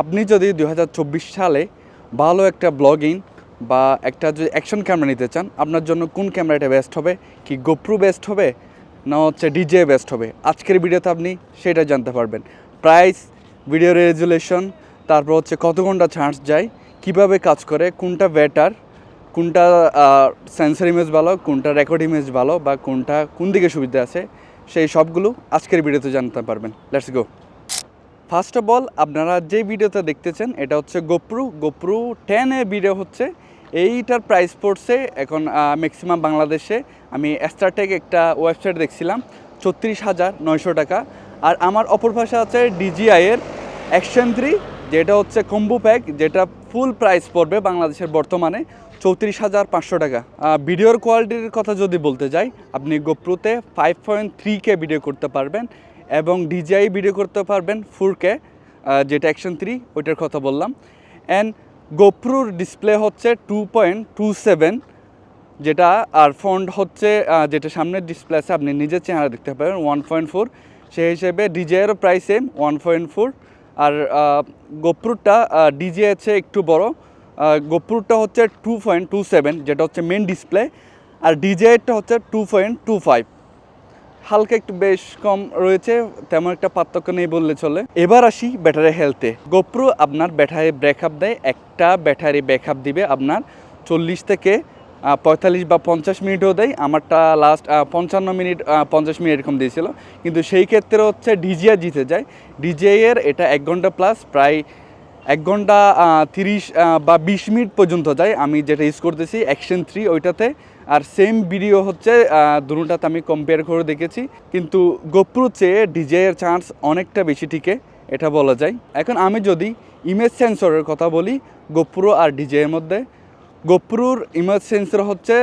আপনি যদি দু হাজার চব্বিশ সালে ভালো একটা ব্লগিং বা একটা যদি অ্যাকশন ক্যামেরা নিতে চান, আপনার জন্য কোন ক্যামেরাটা বেস্ট হবে? কি গোপ্রু বেস্ট হবে? না হচ্ছে ডিজে বেস্ট হবে? আজকের ভিডিওতে আপনি সেটা জানতে পারবেন। প্রাইস ভিডিও রেজুলেশন তারপর হচ্ছে কত ঘণ্টা চার্জ যায়, কীভাবে কাজ করে, কোনটা বেটার কোনটা সেন্সার ইমেজ ভালো, কোনটা রেকর্ড ইমেজ ভালো, বা কোনটা কোন দিকে সুবিধা আছে, সেই সবগুলো আজকের ভিডিওতে জানতে পারবেন। Let's go first of all আপনারা যে ভিডিওতে দেখতেছেন, এটা হচ্ছে গোপ্রু গোপ্রু টেন এ ভিডিও হচ্ছে। এইটার প্রাইস পড়ছে এখন ম্যাক্সিমাম বাংলাদেশে। আমি স্টারটেক একটা ওয়েবসাইট দেখছিলাম, ছত্রিশ হাজার নয়শো টাকা। আর আমার অপর ভাষা আছে ডিজিআইয়ের অ্যাকশন থ্রি যেটা হচ্ছে কম্বো প্যাক যেটা ফুল প্রাইস পড়বে বাংলাদেশের বর্তমানে চৌত্রিশ হাজার পাঁচশো টাকা। ভিডিওর কোয়ালিটির কথা যদি বলতে যাই, আপনি গোপ্রুতে ফাইভ পয়েন্ট থ্রি কে ভিডিও করতে পারবেন। এবং ডিজিআই ভিডিও করতে পারবেন ফোর কে যেটা অ্যাকশন থ্রি ওইটার কথা বললাম। অ্যান্ড গোপ্রুর ডিসপ্লে হচ্ছে টু পয়েন্ট টু সেভেন যেটা আর ফন্ট হচ্ছে যেটা সামনের ডিসপ্লে আছে, আপনি নিজের চেহারা দেখতে পাবেন ওয়ান পয়েন্ট ফোর সেই হিসেবে ডিজেয়েরও price same one point four আর গোপ্রুরটা ডিজে আছে একটু বড় গোপ্রুরটা হচ্ছে টু পয়েন্ট টু সেভেন যেটা হচ্ছে মেন ডিসপ্লে আর ডিজেয়েরটা হচ্ছে টু পয়েন্ট টু ফাইভ হালকা একটু বেশ কম রয়েছে, তেমন একটা পার্থক্য নেই বললে চলে। এবার আসি ব্যাটারি হেলথে। গোপ্রো আপনার ব্যাটারি ব্রেকআপ দেয়, একটা ব্যাটারি ব্যাকআপ দিবে আপনার চল্লিশ থেকে পঁয়তাল্লিশ বা পঞ্চাশ মিনিটও দেয়। আমারটা লাস্ট পঞ্চান্ন মিনিট পঞ্চাশ মিনিট এরকম দিয়েছিল। কিন্তু সেই ক্ষেত্রে হচ্ছে ডিজিআই জিতে যায়। ডিজিআই এর এটা এক ঘণ্টা প্লাস প্রায় এক ঘণ্টা তিরিশ বা বিশ মিনিট পর্যন্ত যায়। আমি যেটা ইউজ করতেছি অ্যাকশন থ্রি ওইটাতে। আর সেম ভিডিও হচ্ছে দুটাতে আমি কম্পেয়ার করে দেখেছি। কিন্তু গোপ্রো চেয়ে ডিজেয়ের চান্স অনেকটা বেশি টিকে, এটা বলা যায়। এখন আমি যদি ইমেজ সেন্সরের কথা বলি গোপ্রো আর ডিজেয়ের মধ্যে। গোপ্রোর ইমেজ সেন্সর হচ্ছে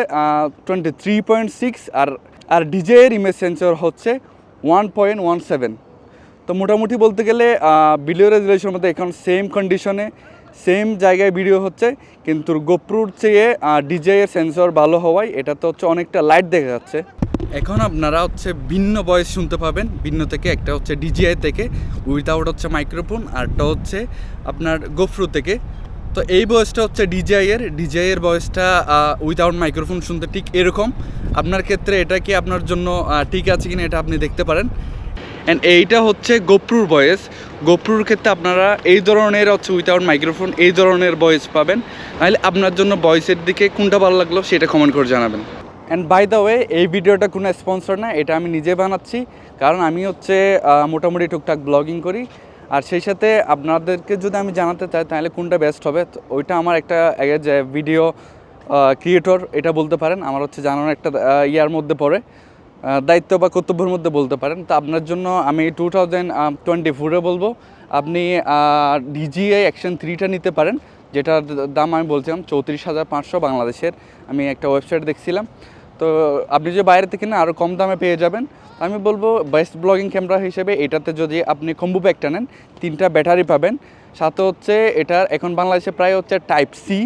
টোয়েন্টি থ্রি পয়েন্ট সিক্স আর আর ডিজেয়ের ইমেজ সেন্সর হচ্ছে ওয়ান পয়েন্ট ওয়ান সেভেন তো মোটামুটি বলতে গেলে ভিডিও রেজুলেশনের মধ্যে এখন সেম কন্ডিশনে সেম জায়গায় ভিডিও হচ্ছে, কিন্তু গোপ্রুর চেয়ে ডিজেয়ের সেন্সর ভালো হওয়ায় এটা তো হচ্ছে অনেকটা লাইট দেখা যাচ্ছে। এখন আপনারা হচ্ছে ভিন্ন ভয়েস শুনতে পাবেন, ভিন্ন থেকে একটা হচ্ছে ডিজিআই থেকে উইথাউট হচ্ছে মাইক্রোফোন আরটা হচ্ছে আপনার গোপ্রু থেকে। তো এই ভয়েসটা হচ্ছে ডিজিআইয়ের ডিজিআইয়ের ভয়েসটা উইথাউট মাইক্রোফোন শুনতে ঠিক এরকম। আপনার ক্ষেত্রে এটা কি আপনার জন্য ঠিক আছে কিনা এটা আপনি দেখতে পারেন। অ্যান্ড এইটা হচ্ছে গোপ্রুর ভয়েস গোপ্রুর ক্ষেত্রে আপনারা এই ধরনের হচ্ছে উইথাউট মাইক্রোফোন এই ধরনের ভয়েস পাবেন। তাহলে আপনার জন্য ভয়েসের দিকে কোনটা ভালো লাগল সেটা কমেন্ট করে জানাবেন। অ্যান্ড বাই দ্য ওয়ে এই ভিডিওটা কোনো স্পন্সর না, এটা আমি নিজে বানাচ্ছি। কারণ আমি হচ্ছে মোটামুটি টুকটাক ব্লগিং করি। আর সেই সাথে আপনাদেরকে যদি আমি জানাতে চাই, তাহলে কোনটা বেস্ট হবে? ওইটা আমার একটা ভিডিও ক্রিয়েটর এটা বলতে পারেন। আমার হচ্ছে জানানোর একটা ইয়ার মধ্যে পড়ে। দায়িত্ব বা কর্তব্যের মধ্যে বলতে পারেন। তো আপনার জন্য আমি টু থাউজেন্ড টোয়েন্টি ফোরে বলব, আপনি ডিজিআই অ্যাকশন থ্রিটা নিতে পারেন, যেটার দাম আমি বলছিলাম চৌত্রিশ হাজার পাঁচশো বাংলাদেশের। আমি একটা ওয়েবসাইট দেখছিলাম। তো আপনি যে বাইরে থেকে না আরও কম দামে পেয়ে যাবেন। আমি বলব বেস্ট ব্লগিং ক্যামেরা হিসেবে এটাতে যদি আপনি কম্বু প্যাকটা নেন, তিনটা ব্যাটারি পাবেন। সাথে হচ্ছে এটার এখন বাংলাদেশে প্রায় হচ্ছে টাইপ সি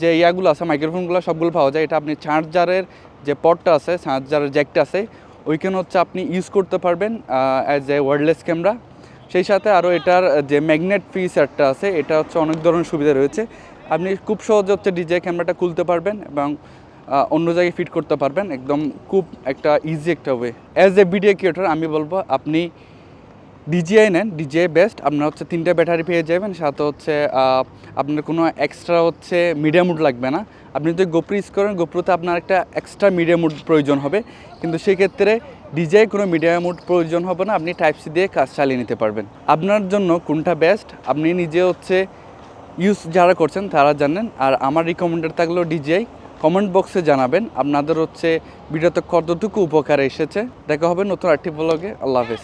যে ইয়াগুলো আছে মাইক্রোফোনগুলো সবগুলো পাওয়া যায়। এটা আপনি চার্জারের যে পটটা আছে চার্জার জ্যাকটা আছে, ওইখানে হচ্ছে আপনি ইউজ করতে পারবেন অ্যাজ এ ওয়ারলেস ক্যামেরা সেই সাথে আরও এটার যে ম্যাগনেট ফিচারটা আছে, এটা হচ্ছে অনেক ধরনের সুবিধা রয়েছে। আপনি খুব সহজে হচ্ছে ডিজে ক্যামেরাটা খুলতে পারবেন এবং অন্য জায়গায় ফিট করতে পারবেন। একদম খুব একটা ইজি একটা way as a video creator আমি বলব, আপনি ডিজিআই নেন ডিজিআই বেস্ট আপনার হচ্ছে তিনটা ব্যাটারি পেয়ে যাবেন, সাথে হচ্ছে আপনার কোনো এক্সট্রা হচ্ছে মিডিয়াম মুড লাগবে না। আপনি যদি গোপ্রো ইউজ করেন গোপ্রোতে আপনার একটা এক্সট্রা মিডিয়াম মুড প্রয়োজন হবে। কিন্তু সেক্ষেত্রে ডিজিআই কোনো মিডিয়াম মুড প্রয়োজন হবে না, আপনি টাইপ সি দিয়ে কাজ চালিয়ে নিতে পারবেন। আপনার জন্য কোনটা বেস্ট আপনি নিজে হচ্ছে ইউজ যারা করছেন, তারা জানেন। আর আমার রিকমেন্ডেড থাকলেও ডিজিআই কমেন্ট বক্সে জানাবেন। আপনাদের হচ্ছে ভিডিওতে কতটুকু উপকার এসেছে। দেখা হবে নতুন আর্টি ব্লগে আল্লাহ হাফেজ।